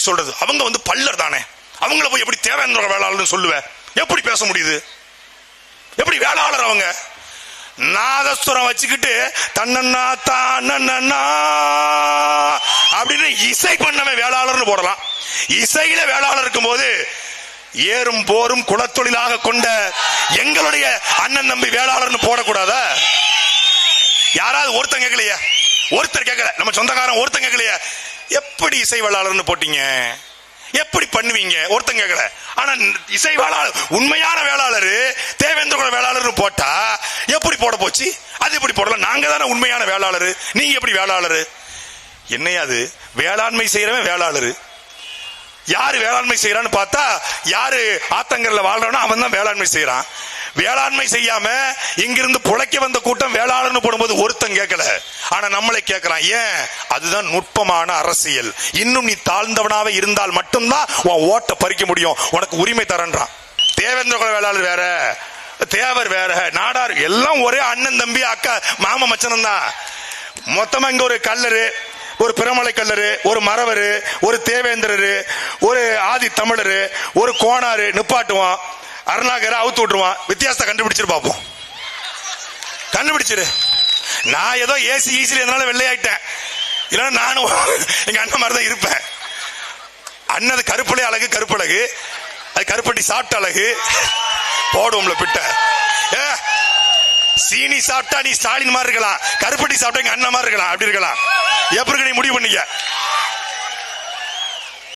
எப்படி சொல்றது. அவங்க வந்து பல்லர் தானே. அவங்கள போய் எப்படி தேவேந்திர வேளாளர்னு சொல்லுவேன் எப்படி பேச முடியுது? எப்படி வேளாளர் அவங்க? நாதஸ்வரம் வச்சுக்கிட்டு தன்னண்ணா தன்னண்ணா அப்படின்னு இசை பண்ணவன் வேளாளர்னு போடலாம். இசையில வேளாளர் இருக்கும்போது ஏறும் போரும் குலத்தொழிலாக கொண்ட எங்களுடைய அண்ணன் தம்பி வேளாளர்னு போடக்கூடாதா? யாராவது ஒருத்தன் கேட்கலையே ஒருத்தர் கேட்கல நம்ம சொந்தக்காரன் ஒருத்தன் கேட்கலையே எப்படி இசை வேளாளர்னு போட்டீங்க? எப்படி பண்ணுவீங்க? ஒருத்தன் கேட்கல. ஆனா இசை வேளாளர் உண்மையான வேளாளர் தேவேந்திர குல வேளாளர்னு போட்டா எப்படி போட போச்சு? அது எப்படி போடலாம் நாங்க தானே உண்மையான வேளாளர். நீங்க எப்படி வேளாளர்? என்னையா அது? வேளாண்மை செய்யறவன் வேளாளர். யாரு வேளாண்மை செய்யறான்னு பார்த்தா யாரு ஆத்தங்கரில் வாழ்றானோ அவன் தான் வேளாண்மை செய்யறான் வேளாண்மை செய்யாம இங்கிருந்து புழைக்க வந்த கூட்டம் வேளாளர்னு போடும்போது ஒருத்தன் கேட்கல. ஆனா நம்மளை கேட்கிறான் ஏன்? அதுதான் நுட்பமான அரசியல். இன்னும் நீ தாழ்ந்தவனாவே இருந்தால் மட்டும்தான் உன் ஓட்டை பறிக்க முடியும். உனக்கு உரிமை தரன்றான். தேவேந்திர குல வேளாளர் வேற தேவர் வேற நாடார் எல்லாம் ஒரே அண்ணன் தம்பி அக்கா மாம மச்சனம் தான். மொத்தமா இங்க ஒரு கல்லரு ஒரு பிரமலை கல்லரு ஒரு மறவரு ஒரு தேவேந்திரரு ஒரு ஆதி தமிழரு ஒரு கோணாரு நிப்பாட்டுவான். அருணாகரை அவுத்து விட்டுருவான். வித்தியாசத்தை கண்டுபிடிச்சிரு பார்ப்போம் கண்டுபிடிச்சிரு. நான் ஏதோ ஏசி ஈசியில் எதனால வெள்ளையாயிட்டேன். இல்லைன்னா நானும் எங்க அண்ணன் மாதிரி தான் இருப்பேன் அண்ணது கருப்பிலே அழகு கருப்பழகு அது கருப்பட்டி சாப்பிட்ட அழகு. போடுவோம்ல பிட்ட. ஏ சீனி சாப்பிட்டா நீ ஸ்டாலின் மாதிரி இருக்கலாம். கருப்பட்டி சாப்பிட்டா எங்க அண்ணன் மாதிரி இருக்கலாம். அப்படி இருக்கலாம். எப்படி இருக்க நீ முடிவு பண்ணிக்க?